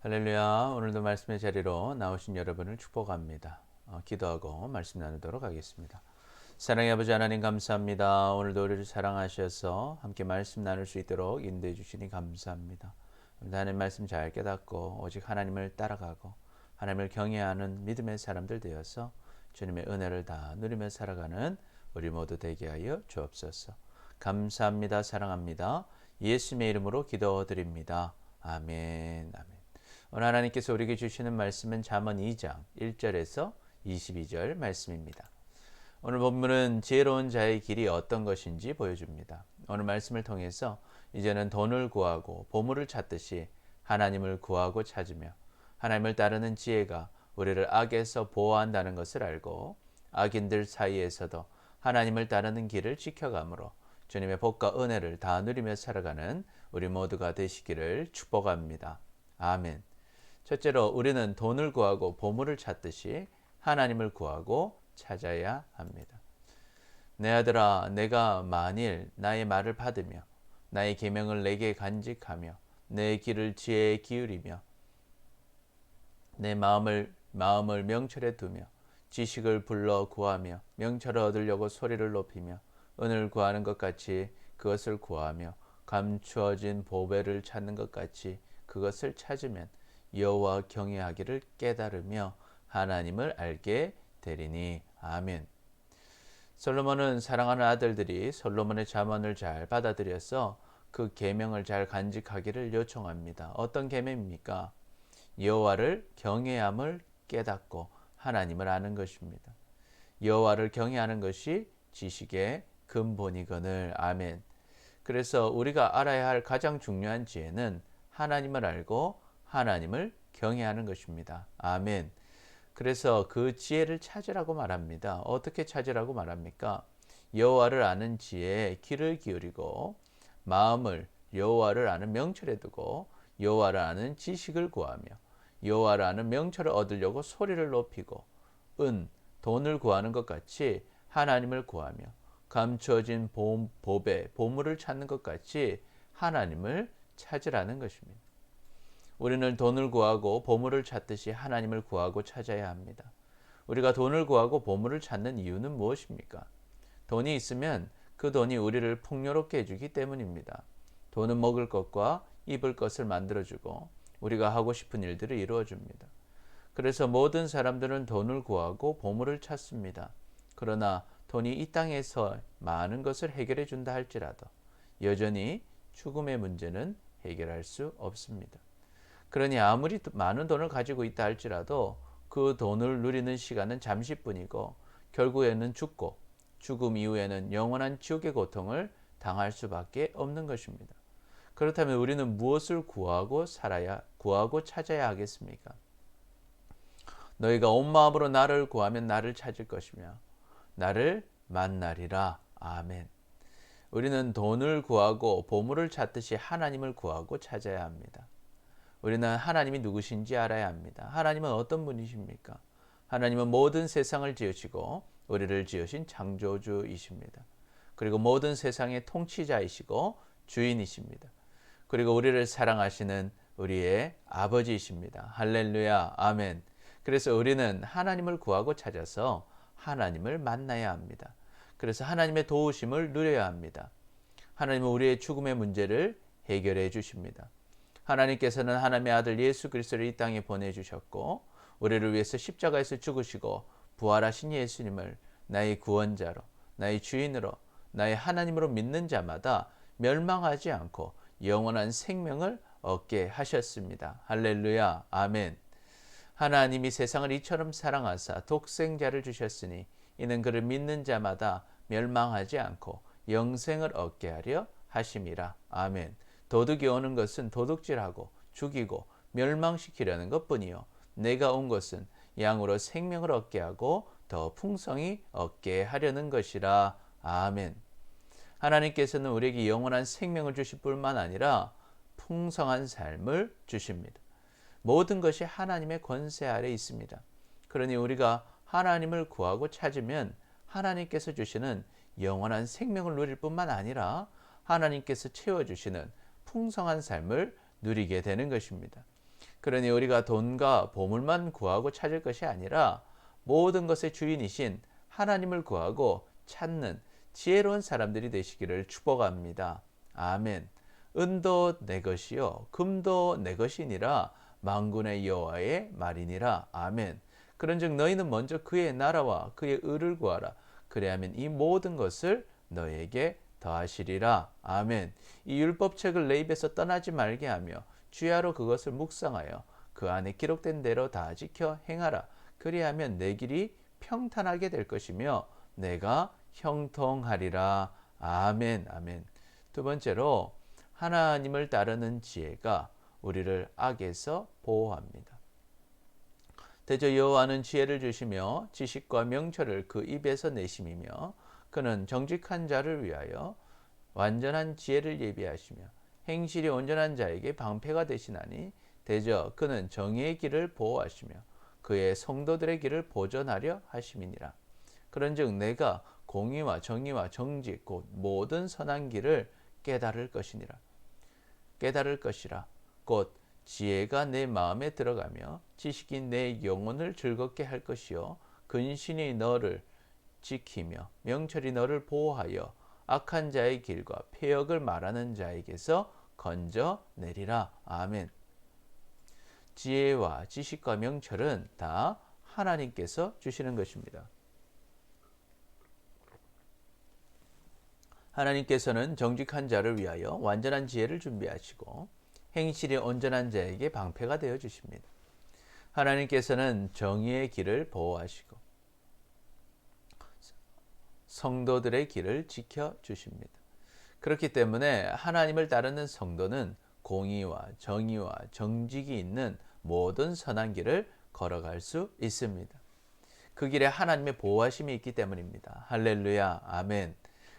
할렐루야. 오늘도 말씀의 자리로 나오신 여러분을 축복합니다. 어, 기도하고 말씀 나누도록 하겠습니다. 사랑의 아버지 하나님 감사합니다. 오늘도 우리를 사랑하셔서 함께 말씀 나눌 수 있도록 인도해 주시니 감사합니다. 하나님 말씀 잘 깨닫고 오직 하나님을 따라가고 하나님을 경외하는 믿음의 사람들 되어서 주님의 은혜를 다 누리며 살아가는 우리 모두 되게 하여 주옵소서. 감사합니다. 사랑합니다. 예수님의 이름으로 기도드립니다. 아멘. 아멘. 오늘 하나님께서 우리에게 주시는 말씀은 잠언 2장 1절에서 22절 말씀입니다. 오늘 본문은 지혜로운 자의 길이 어떤 것인지 보여줍니다. 오늘 말씀을 통해서 이제는 돈을 구하고 보물을 찾듯이 하나님을 구하고 찾으며 하나님을 따르는 지혜가 우리를 악에서 보호한다는 것을 알고 악인들 사이에서도 하나님을 따르는 길을 지켜가므로 주님의 복과 은혜를 다 누리며 살아가는 우리 모두가 되시기를 축복합니다. 아멘. 첫째로 우리는 돈을 구하고 보물을 찾듯이 하나님을 구하고 찾아야 합니다. 내 아들아 내가 만일 나의 말을 받으며 나의 계명을 내게 간직하며 내 길을 지혜에 기울이며 내 마음을 마음을 명철에 두며 지식을 불러 구하며 명철을 얻으려고 소리를 높이며 은을 구하는 것 같이 그것을 구하며 감추어진 보배를 찾는 것 같이 그것을 찾으면 여호와 경외하기를 깨달으며 하나님을 알게 되리니 아멘. 솔로몬은 사랑하는 아들들이 솔로몬의 자문을 잘 받아들여서 그 계명을 잘 간직하기를 요청합니다. 어떤 계명입니까? 여호와를 경외함을 깨닫고 하나님을 아는 것입니다. 여호와를 경외하는 것이 지식의 근본이거늘 아멘. 그래서 우리가 알아야 할 가장 중요한 지혜는 하나님을 알고 하나님을 경외하는 것입니다. 아멘. 그래서 그 지혜를 찾으라고 말합니다. 어떻게 찾으라고 말합니까? 여호와를 아는 지혜에 귀를 기울이고 마음을 여호와를 아는 명철에 두고 여호와를 아는 지식을 구하며 여호와를 아는 명철을 얻으려고 소리를 높이고 은 돈을 구하는 것 같이 하나님을 구하며 감추어진 보배 보물을 찾는 것 같이 하나님을 찾으라는 것입니다. 우리는 돈을 구하고 보물을 찾듯이 하나님을 구하고 찾아야 합니다. 우리가 돈을 구하고 보물을 찾는 이유는 무엇입니까? 돈이 있으면 그 돈이 우리를 풍요롭게 해주기 때문입니다. 돈은 먹을 것과 입을 것을 만들어주고 우리가 하고 싶은 일들을 이루어줍니다. 그래서 모든 사람들은 돈을 구하고 보물을 찾습니다. 그러나 돈이 이 땅에서 많은 것을 해결해 준다 할지라도 여전히 죽음의 문제는 해결할 수 없습니다. 그러니 아무리 많은 돈을 가지고 있다 할지라도 그 돈을 누리는 시간은 잠시뿐이고 결국에는 죽고 죽음 이후에는 영원한 지옥의 고통을 당할 수밖에 없는 것입니다. 그렇다면 우리는 무엇을 구하고 살아야 구하고 찾아야 하겠습니까? 너희가 온 마음으로 나를 구하면 나를 찾을 것이며 나를 만나리라. 아멘. 우리는 돈을 구하고 보물을 찾듯이 하나님을 구하고 찾아야 합니다. 우리는 하나님이 누구신지 알아야 합니다. 하나님은 어떤 분이십니까? 하나님은 모든 세상을 지으시고 우리를 지으신 창조주이십니다. 그리고 모든 세상의 통치자이시고 주인이십니다. 그리고 우리를 사랑하시는 우리의 아버지이십니다. 할렐루야. 아멘. 그래서 우리는 하나님을 구하고 찾아서 하나님을 만나야 합니다. 그래서 하나님의 도우심을 누려야 합니다. 하나님은 우리의 죽음의 문제를 해결해 주십니다. 하나님께서는 하나님의 아들 예수 그리스도를 이 땅에 보내주셨고 우리를 위해서 십자가에서 죽으시고 부활하신 예수님을 나의 구원자로 나의 주인으로 나의 하나님으로 믿는 자마다 멸망하지 않고 영원한 생명을 얻게 하셨습니다. 할렐루야. 아멘. 하나님이 세상을 이처럼 사랑하사 독생자를 주셨으니 이는 그를 믿는 자마다 멸망하지 않고 영생을 얻게 하려 하심이라. 아멘. 도둑이 오는 것은 도둑질하고 죽이고 멸망시키려는 것뿐이요 내가 온 것은 양으로 생명을 얻게 하고 더 풍성히 얻게 하려는 것이라. 아멘. 하나님께서는 우리에게 영원한 생명을 주실 뿐만 아니라 풍성한 삶을 주십니다. 모든 것이 하나님의 권세 아래 있습니다. 그러니 우리가 하나님을 구하고 찾으면 하나님께서 주시는 영원한 생명을 누릴 뿐만 아니라 하나님께서 채워주시는 풍성한 삶을 누리게 되는 것입니다. 그러니 우리가 돈과 보물만 구하고 찾을 것이 아니라 모든 것의 주인이신 하나님을 구하고 찾는 지혜로운 사람들이 되시기를 축복합니다. 아멘. 은도 내 것이요 금도 내 것이니라 만군의 여호와의 말이니라. 아멘. 그런즉 너희는 먼저 그의 나라와 그의 의를 구하라. 그래야면 이 모든 것을 너에게 더하시리라. 아멘. 이 율법책을 내 입에서 떠나지 말게 하며 주야로 그것을 묵상하여 그 안에 기록된 대로 다 지켜 행하라. 그리하면 내 길이 평탄하게 될 것이며 내가 형통하리라. 아멘. 아멘. 두 번째로 하나님을 따르는 지혜가 우리를 악에서 보호합니다. 대저 여호와는 지혜를 주시며 지식과 명철을 그 입에서 내심이며 그는 정직한 자를 위하여 완전한 지혜를 예비하시며 행실이 온전한 자에게 방패가 되시나니 대저 그는 정의의 길을 보호하시며 그의 성도들의 길을 보전하려 하심이니라. 그런즉 내가 공의와 정의와 정직 곧 모든 선한 길을 깨달을 것이니라. 깨달을 것이라. 곧 지혜가 내 마음에 들어가며 지식이 내 영혼을 즐겁게 할 것이요 근신이 너를 지키며 명철이 너를 보호하여 악한 자의 길과 폐역을 말하는 자에게서 건져 내리라. 아멘. 지혜와 지식과 명철은 다 하나님께서 주시는 것입니다. 하나님께서는 정직한 자를 위하여 완전한 지혜를 준비하시고 행실이 온전한 자에게 방패가 되어 주십니다. 하나님께서는 정의의 길을 보호하시고 성도들의 길을 지켜 주십니다. 그렇기 때문에 하나님을 따르는 성도는 공의와 정의와 정직이 있는 모든 선한 길을 걸어갈 수 있습니다. 그 길에 하나님의 보호하심이 있기 때문입니다. 할렐루야, 아멘.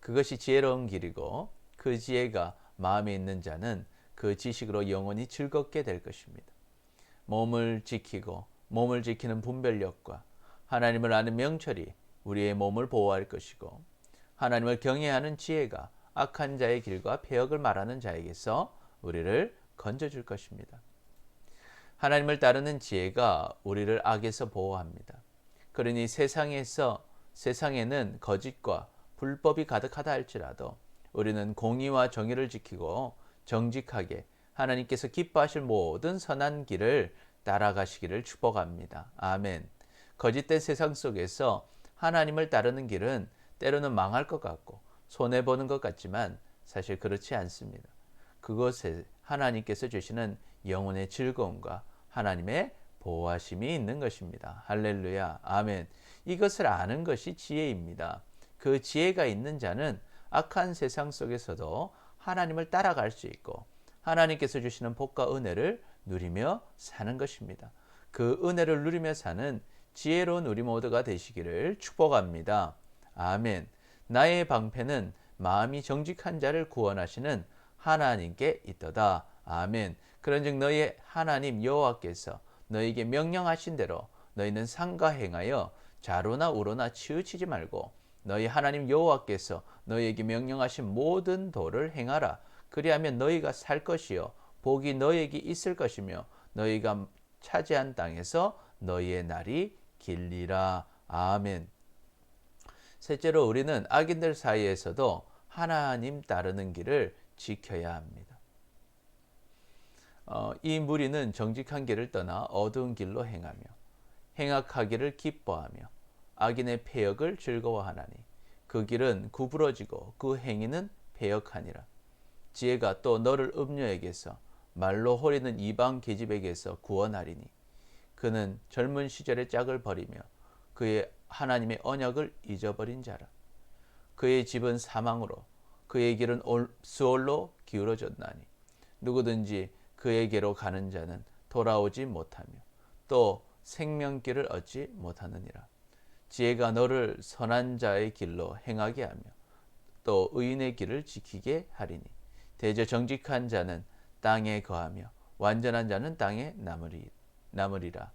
그것이 지혜로운 길이고 그 지혜가 마음에 있는 자는 그 지식으로 영원히 즐겁게 될 것입니다. 몸을 지키고 몸을 지키는 분별력과 하나님을 아는 명철이 우리의 몸을 보호할 것이고 하나님을 경외하는 지혜가 악한 자의 길과 폐역을 말하는 자에게서 우리를 건져줄 것입니다. 하나님을 따르는 지혜가 우리를 악에서 보호합니다. 그러니 세상에서 세상에는 거짓과 불법이 가득하다 할지라도 우리는 공의와 정의를 지키고 정직하게 하나님께서 기뻐하실 모든 선한 길을 따라가시기를 축복합니다. 아멘. 거짓된 세상 속에서 하나님을 따르는 길은 때로는 망할 것 같고 손해 보는 것 같지만 사실 그렇지 않습니다. 그것에 하나님께서 주시는 영혼의 즐거움과 하나님의 보호하심이 있는 것입니다. 할렐루야. 아멘. 이것을 아는 것이 지혜입니다. 그 지혜가 있는 자는 악한 세상 속에서도 하나님을 따라갈 수 있고 하나님께서 주시는 복과 은혜를 누리며 사는 것입니다. 그 은혜를 누리며 사는 지혜로운 우리 모두가 되시기를 축복합니다. 아멘. 나의 방패는 마음이 정직한 자를 구원하시는 하나님께 있도다. 아멘. 그런즉 너희 하나님 여호와께서 너에게 명령하신 대로 너희는 상가 행하여 좌로나 우로나 치우치지 말고 너희 하나님 여호와께서 너희에게 명령하신 모든 도를 행하라. 그리하면 너희가 살 것이요 복이 너희에게 있을 것이며 너희가 차지한 땅에서 너희의 날이 길리라. 아멘. 셋째로 우리는 악인들 사이에서도 하나님 따르는 길을 지켜야 합니다. 어, 이 무리는 정직한 길을 떠나 어두운 길로 행하며 행악하기를 기뻐하며 악인의 폐역을 즐거워하나니 그 길은 구부러지고 그 행위는 폐역하니라. 지혜가 또 너를 음녀에게서 말로 호리는 이방 계집에게서 구원하리니 그는 젊은 시절의 짝을 버리며 그의 하나님의 언약을 잊어버린 자라. 그의 집은 사망으로 그의 길은 수월로 기울어졌나니 누구든지 그에게로 가는 자는 돌아오지 못하며 또 생명길을 얻지 못하느니라. 지혜가 너를 선한 자의 길로 행하게 하며 또 의인의 길을 지키게 하리니 대저 정직한 자는 땅에 거하며 완전한 자는 땅에 남으리, 남으리라.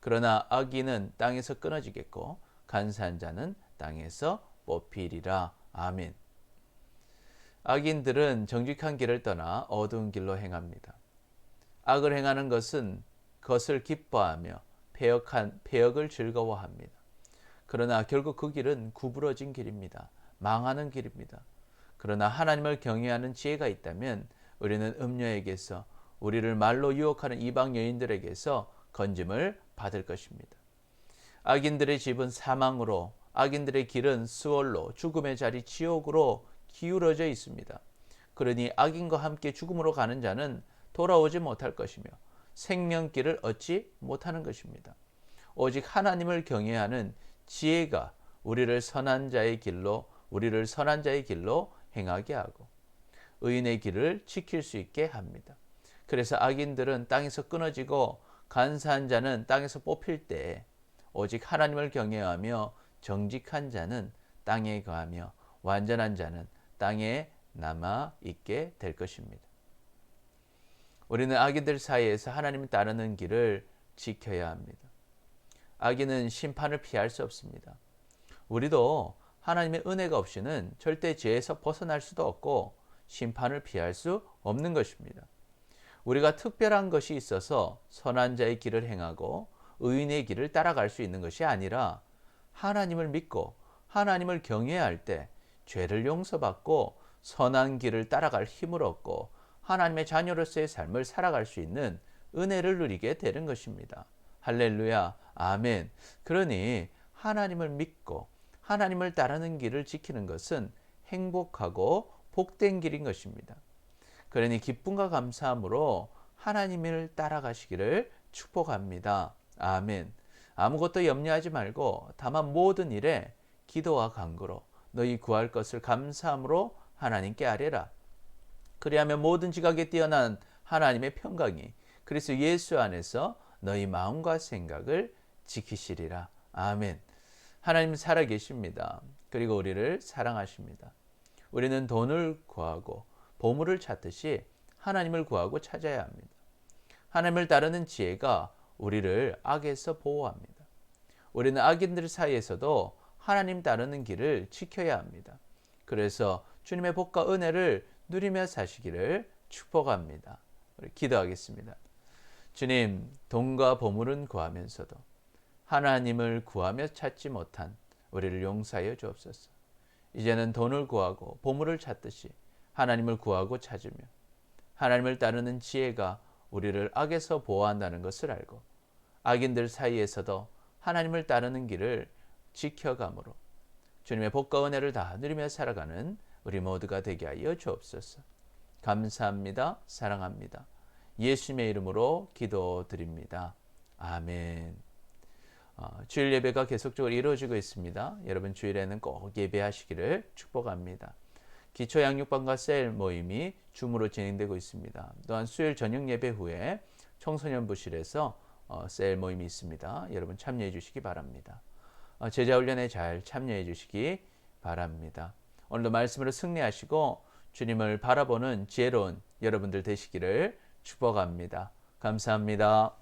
그러나 악인은 땅에서 끊어지겠고 간사한 자는 땅에서 뽑히리라. 아멘. 악인들은 정직한 길을 떠나 어두운 길로 행합니다. 악을 행하는 것은 그것을 기뻐하며 폐역한 폐역을 즐거워합니다. 그러나 결국 그 길은 구부러진 길입니다. 망하는 길입니다. 그러나 하나님을 경외하는 지혜가 있다면 우리는 음녀에게서 우리를 말로 유혹하는 이방 여인들에게서 건짐을 받을 것입니다. 악인들의 집은 사망으로 악인들의 길은 수월로 죽음의 자리 지옥으로 기울어져 있습니다. 그러니 악인과 함께 죽음으로 가는 자는 돌아오지 못할 것이며 생명길을 얻지 못하는 것입니다. 오직 하나님을 경외하는 지혜가 우리를 선한 자의 길로 우리를 선한 자의 길로 행하게 하고 의인의 길을 지킬 수 있게 합니다. 그래서 악인들은 땅에서 끊어지고 간사한 자는 땅에서 뽑힐 때 오직 하나님을 경외하며 정직한 자는 땅에 거하며 완전한 자는 땅에 남아 있게 될 것입니다. 우리는 악인들 사이에서 하나님을 따르는 길을 지켜야 합니다. 악인은 심판을 피할 수 없습니다. 우리도 하나님의 은혜가 없이는 절대 죄에서 벗어날 수도 없고 심판을 피할 수 없는 것입니다. 우리가 특별한 것이 있어서 선한 자의 길을 행하고 의인의 길을 따라갈 수 있는 것이 아니라 하나님을 믿고 하나님을 경외할 때 죄를 용서받고 선한 길을 따라갈 힘을 얻고 하나님의 자녀로서의 삶을 살아갈 수 있는 은혜를 누리게 되는 것입니다. 할렐루야, 아멘. 그러니 하나님을 믿고 하나님을 따르는 길을 지키는 것은 행복하고 복된 길인 것입니다. 그러니 기쁨과 감사함으로 하나님을 따라가시기를 축복합니다. 아멘. 아무것도 염려하지 말고 다만 모든 일에 기도와 간구로 너희 구할 것을 감사함으로 하나님께 아뢰라. 그리하면 모든 지각에 뛰어난 하나님의 평강이 그리스도 예수 안에서 너희 마음과 생각을 지키시리라. 아멘. 하나님 살아 계십니다. 그리고 우리를 사랑하십니다. 우리는 돈을 구하고 보물을 찾듯이 하나님을 구하고 찾아야 합니다. 하나님을 따르는 지혜가 우리를 악에서 보호합니다. 우리는 악인들 사이에서도 하나님 따르는 길을 지켜야 합니다. 그래서 주님의 복과 은혜를 누리며 사시기를 축복합니다. 기도하겠습니다. 주님, 돈과 보물은 구하면서도 하나님을 구하며 찾지 못한 우리를 용서하여 주옵소서. 이제는 돈을 구하고 보물을 찾듯이 하나님을 구하고 찾으며 하나님을 따르는 지혜가 우리를 악에서 보호한다는 것을 알고 악인들 사이에서도 하나님을 따르는 길을 지켜가므로 주님의 복과 은혜를 다 누리며 살아가는 우리 모두가 되게 하여 주옵소서. 감사합니다. 사랑합니다. 예수님의 이름으로 기도드립니다. 아멘. 어, 주일 예배가 계속적으로 이루어지고 있습니다. 여러분 주일에는 꼭 예배하시기를 축복합니다. 기초 양육반과 셀 모임이 줌으로 진행되고 있습니다. 또한 수요일 저녁 예배 후에 청소년 부실에서 어, 셀 모임이 있습니다. 여러분 참여해 주시기 바랍니다. 어, 제자 훈련에 잘 참여해 주시기 바랍니다. 오늘도 말씀으로 승리하시고 주님을 바라보는 지혜로운 여러분들 되시기를 축복합니다. 감사합니다.